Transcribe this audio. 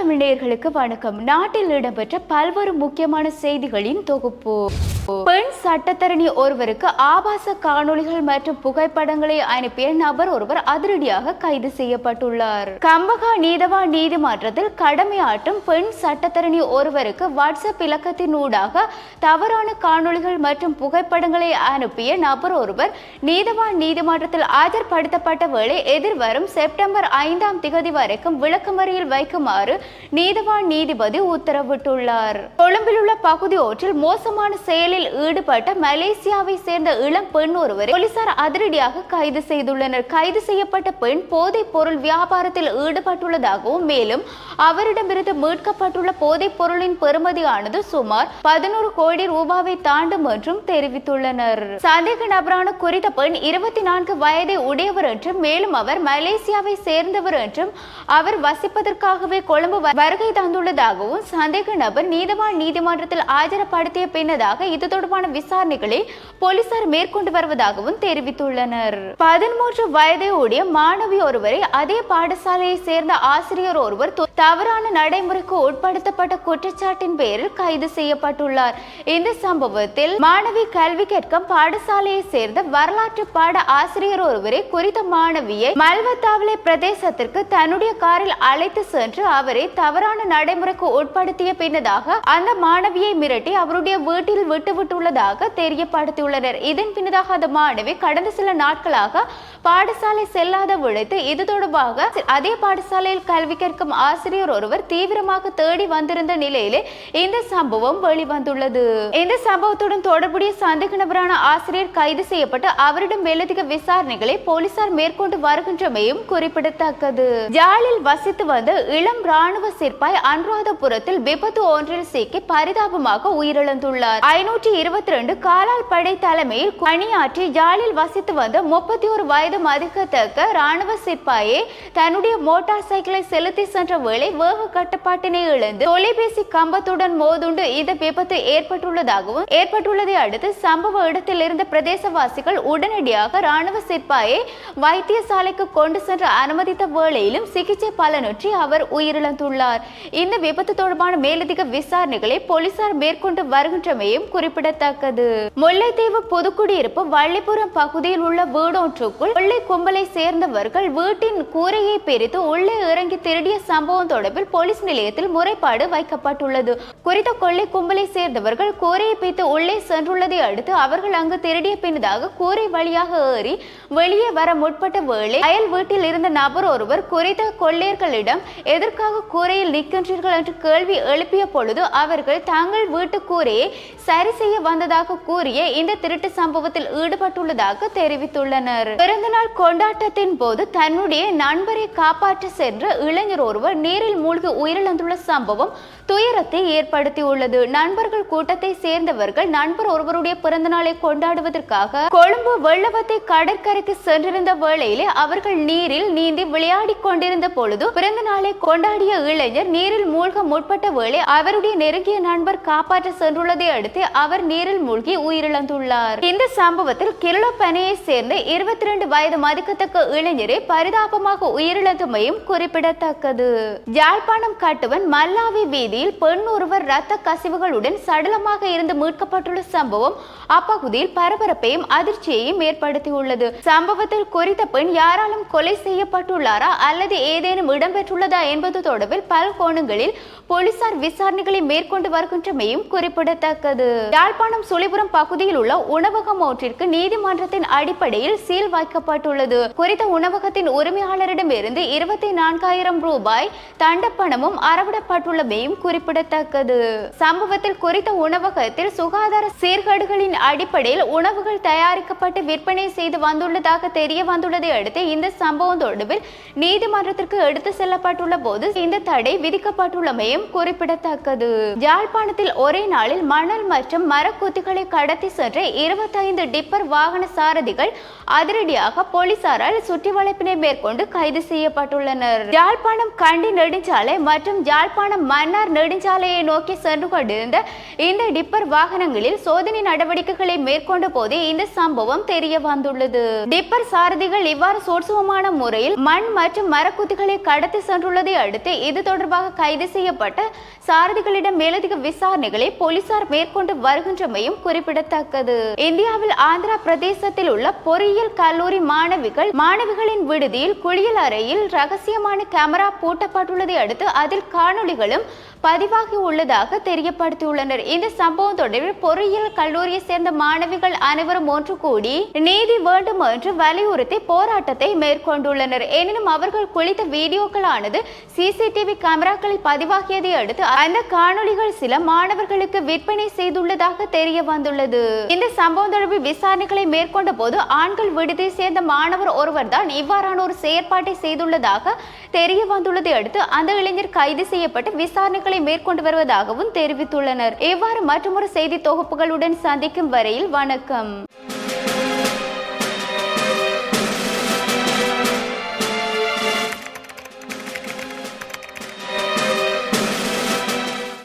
தமிழ் வணக்கம். நாட்டில் இடம்பெற்ற பல்வேறு முக்கியமான செய்திகளின் தொகுப்பு. பெண் சட்டத்தரணி ஒருவருக்கு ஆபாச காணொளிகள் மற்றும் புகைப்படங்களை அனுப்பிய நபர் ஒருவர் அதிரடியாக கைது செய்யப்பட்டுள்ளார். கம்பகா நீதவா நீதிமன்றத்தில் கடமையாற்றும் பெண் சட்டத்தரணி ஒருவருக்கு வாட்ஸ்அப் இலக்கத்தின் ஊடாக தவறான காணொளிகள் மற்றும் புகைப்படங்களை அனுப்பிய நபர் ஒருவர் நீதவான் நீதிமன்றத்தில் ஆஜர்படுத்தப்பட்ட வேளை எதிர்வரும் செப்டம்பர் ஐந்தாம் திகதி வரைக்கும் விளக்கமறியில் வைக்குமாறு நீதவான் நீதிபதி உத்தரவிட்டுள்ளார். கொழும்பில் உள்ள பகுதி ஒன்றில் மோசமான செயலில் ஈடுபட்ட மலேசியாவை சேர்ந்த இளம் பெண் ஒருவரை போலீசார் அதிரடியாக கைது செய்துள்ளனர். கைது செய்யப்பட்ட பெண் போதைப் பொருள் வியாபாரத்தில் ஈடுபட்டுள்ளதாகவும் மேலும் அவரிடமிருந்து மீட்கப்பட்டுள்ள போதைப் பொருளின் பெறுமதியானது சுமார் பதினோரு கோடி ரூபாவை தாண்டும் என்றும் தெரிவித்துள்ளனர். சந்தேக நபரான குறித்த பெண் இருபத்தி நான்கு வயதை உடையவர் என்றும் மேலும் அவர் மலேசியாவை சேர்ந்தவர் என்றும் அவர் வசிப்பதற்காகவே கொழும்பு வருகை தந்துள்ளதாகவும் சந்தேக நபர் நீதவான் நீதிமன்றத்தில் ஆஜரப்படுத்திய பின்னதாக இது தொடர்பான விசாரணைகளை போலீசார் மேற்கொண்டு வருவதாகவும் தெரிவித்துள்ளனர். பதிமூன்று வயதை உடைய மாணவி ஒருவரை அதே பாடசாலையை சேர்ந்த ஆசிரியர் ஒருவர் தவறான நடைமுறைக்கு உட்படுத்தப்பட்ட குற்றச்சாட்டின் பேரில் கைது செய்யப்பட்டுள்ளார். இந்த சம்பவத்தில் மாணவி கல்வி கற்கும் பாடசாலையை சேர்ந்த வரலாற்று பாட ஆசிரியர் ஒருவரை குறித்த மாணவியை மல்வத்தாவளை பிரதேசத்திற்கு தன்னுடைய காரில் அழைத்து சென்று அவரை தவறான நடைமுறைக்கு உட்படுத்திய பின்னதாக அந்த மாணவியை மிரட்டி அவருடைய வீட்டில் விட்டு விட்டுவிட்டுள்ளதாக தெரியப்படுத்தியுள்ளனர். இதன் பின்னதாக அந்த மாணவி கடந்த சில நாட்களாக பாடசாலை செல்லாத விழைத்து இது தொடர்பாக அதே பாடசாலையில் கல்வி கற்கும் ஆசிரியர் ஒருவர் தீவிரமாக தேடி வந்திருந்த நிலையிலே இந்த சம்பவம் வெளிவந்துள்ளது. இந்த சம்பவத்துடன் தொடர்புடைய சந்தேக நபரான ஆசிரியர் கைது செய்யப்பட்டு அவரிடம் மேலதிக விசாரணைகளை போலீசார் மேற்கொண்டு வருகின்றமையும் குறிப்பிடத்தக்கது. ஜாலில் வசித்து வந்த இளம் ராணுவ சிற்பாய் அனுராதபுரத்தில் விபத்து ஒன்றில் சிக்கி பரிதாபமாக உயிரிழந்துள்ளார். ஐநூறு நூற்றி இருபத்தி ரெண்டு காலால் படை தலைமையில் பணியாற்றி ஜாலில் வசித்து வந்த முப்பத்தி ஒரு வயது மதிக்கத்தக்க ராணுவ சிப்பாயே தன்னுடைய மோட்டார் சைக்கிளை செலுத்தி சென்ற வேளை வேக கட்டுப்பாட்டினை இழந்து தொலைபேசி கம்பத்துடன் மோதுண்டு இந்த விபத்து ஏற்பட்டுள்ளதாகவும் ஏற்பட்டுள்ளதை அடுத்து சம்பவ இடத்தில் இருந்த பிரதேசவாசிகள் உடனடியாக ராணுவ சிப்பாயை வைத்தியசாலைக்கு கொண்டு சென்று அனுமதித்த வேளையிலும் சிகிச்சை பலனின்றி அவர் உயிரிழந்துள்ளார். இந்த விபத்து தொடர்பான மேலதிக விசாரணைகளை போலீசார் மேற்கொண்டு வருகின்றமையும் குறிப்பிடத்தக்கது. முல்லைத்தீவு பொதுக்குடியிருப்பு வள்ளிபுரம் பகுதியில் உள்ள வீடொன்றுக்குள் கொள்ளை கும்பலை சேர்ந்தவர்கள் வீட்டின் கூரையை பிரித்து உள்ளே இறங்கி திருடிய சம்பவம் தொடர்பில் போலீஸ் நிலையத்தில் முறைப்பாடு வைக்கப்பட்டுள்ளது. குறித்த கொள்ளை கும்பலை சேர்ந்தவர்கள் கூரையை பிரித்து உள்ளே சென்றுள்ளதை அடுத்து அவர்கள் அங்கு திருடிய பின்னதாக கூரை வழியாக ஏறி வெளியே வர முற்பட்ட வேளை அயல் வீட்டில் இருந்த நபர் ஒருவர் குறித்த கொள்ளையர்களிடம் எதற்காக கூரையில் நிற்கின்றீர்கள்? என்று கேள்வி எழுப்பிய பொழுது அவர்கள் தங்கள் வீட்டு கூரையை சரி செய்ய வந்ததாக கூறிய இந்த திருட்டு சம்பவத்தில் ஈடுபட்டுள்ளதாக தெரிவித்துள்ளனர். பிறந்தநாள் கொண்டாட்டத்தின் போது தன்னுடைய நண்பரை காப்பாற்ற சென்ற இளைஞர் ஒருவர் நீரில் மூழ்கி உயிரிழந்துள்ள சம்பவம் துயரத்தை ஏற்படுத்தியுள்ளது. நண்பர்கள் கூட்டத்தை சேர்ந்தவர்கள் நண்பர் ஒருவருடைய பிறந்தநாளை கொண்டாடுவதற்காக கொழும்பு வெள்ளவத்தை கடற்கரைக்கு சென்றிருந்த வேளையிலே அவர்கள் நீரில் நீந்தி விளையாடி கொண்டிருந்த பொழுது பிறந்த நாளை கொண்டாடிய இளைஞர் நீரில் மூழ்க முற்பட்ட வேளை அவருடைய நெருங்கிய நண்பர் காப்பாற்ற சென்றுள்ளதை அடுத்து அவர் அவர் நீரில் மூழ்கி உயிரிழந்துள்ளார். இந்த சம்பவத்தில் கிருளப்பனையை சேர்ந்த இருபத்தி ரெண்டு வயது மதிக்கத்தக்க இளைஞரை பரிதாபமாக உயிரிழந்தமையும் குறிப்பிடத்தக்கது. யாழ்ப்பாணம் கட்டுவன் மல்லாவி வீதியில் பெண் ஒருவர் இரத்த கசிவுகளுடன் சடலமாக இருந்து மீட்கப்பட்டுள்ள சம்பவம் அப்பகுதியில் பரபரப்பையும் அதிர்ச்சியையும் ஏற்படுத்தியுள்ளது. சம்பவத்தில் குறித்த பெண் யாராலும் கொலை செய்யப்பட்டுள்ளாரா அல்லது ஏதேனும் இடம்பெற்றுள்ளதா என்பது தொடர்பில் பல கோணங்களில் போலீசார் விசாரணைகளை மேற்கொண்டு வருகின்றமையும் குறிப்பிடத்தக்கது. யாழ்ப்பாணம் சுழிபுரம் பகுதியில் உள்ள உணவகம் ஒன்றிற்கு நீதிமன்றத்தின் அடிப்படையில் சீல் வைக்கப்பட்டுள்ளது. குறித்த உணவகத்தின் உரிமையாளரிடமிருந்து இருபத்தி நான்காயிரம் ரூபாய் தண்டப்பணமும் அறவிடப்பட்டுள்ளமையும் குறிப்பிடத்தக்கது. சம்பவத்தில் குறித்த உணவகத்தில் சுகாதார சீர்கேடுகளின் அடிப்படையில் உணவுகள் தயாரிக்கப்பட்டு விற்பனை செய்து வந்துள்ளதாக தெரிய வந்துள்ளதை அடுத்து இந்த சம்பவம் தொடர்பில் நீதிமன்றத்திற்கு எடுத்து செல்லப்பட்டுள்ள போது இந்த தடை விதிக்கப்பட்டுள்ளமையும் குறிப்பிடத்தக்கது. யாழ்ப்பாணத்தில் ஒரே நாளில் மணல் மற்றும் மரக்குத்திகளை கடத்தி சென்ற இருபத்தைந்து டிப்பர் வாகன சாரதிகள் அதிரடியாக போலீசாரால் சுற்றி வளைப்பினை மேற்கொண்டு கைது செய்யப்பட்டுள்ளனர். யாழ்ப்பாணம் கண்டி நெடுஞ்சாலை மற்றும் யாழ்ப்பாணம் மன்னார் நெடுஞ்சாலையை நோக்கி சென்று கொண்டிருந்த இந்த டிப்பர் வாகனங்களில் சோதனை நடவடிக்கைகளை மேற்கொண்ட போதே இந்த சம்பவம் தெரிய வந்துள்ளது. டிப்பர் சாரதிகள் இவ்வாறு சோட்சுவமான முறையில் மண் மற்றும் மரக்குத்திகளை கடத்தி சென்றுள்ளதை அடுத்து இது தொடர்பாக கைது செய்யப்பட்ட சாரதிகளிடம் மேலதிக விசாரணைகளை போலீசார் மேற்கொண்டு வருகின்றமையும் குறிப்பிடத்தக்கது. இந்தியாவில் ஆந்திரா பிரதேசத்தில் உள்ள பொறியியல் கல்லூரி மாணவிகள் மாணவிகளின் விடுதியில் குளியல் அறையில் ரகசியமான கேமரா பூட்டப்பட்டுள்ளதை அடுத்து அதில் காணொளிகளும் பதிவாகி உள்ளதாக தெரியப்படுத்தியுள்ளனர். இந்த சம்பவம் தொடர்பில் பொறியியல் கல்லூரியை சேர்ந்த மாணவிகள் அனைவரும் ஒன்று கூடி நீதி வேண்டும் என்று வலியுறுத்தி போராட்டத்தை மேற்கொண்டுள்ளனர். எனினும் அவர்கள் குளித்த வீடியோக்களானது சிசிடிவி கேமராக்களில் பதிவாகியதை அடுத்து அந்த காணொளிகள் சில மாணவர்களுக்கு விற்பனை செய்துள்ளதாக தெரிய வந்துள்ளது இந்த சம்பவம் தொடர்பில் விசாரணைகளை மேற்கொண்ட போது ஆண்கள் விடுதியை சேர்ந்த மாணவர் ஒருவர் தான் இவ்வாறான ஒரு செயற்பாட்டை செய்துள்ளதாக தெரிய வந்துள்ளதை அடுத்து அந்த இளைஞர் கைது செய்யப்பட்டு விசாரணைகள் மேற்கொண்டு வருவதாகவும் தெரிவித்துள்ளனர். இவ்வாறு மற்றொரு செய்தி தொகுப்புகளுடன் சந்திக்கும் வரையில் வணக்கம்.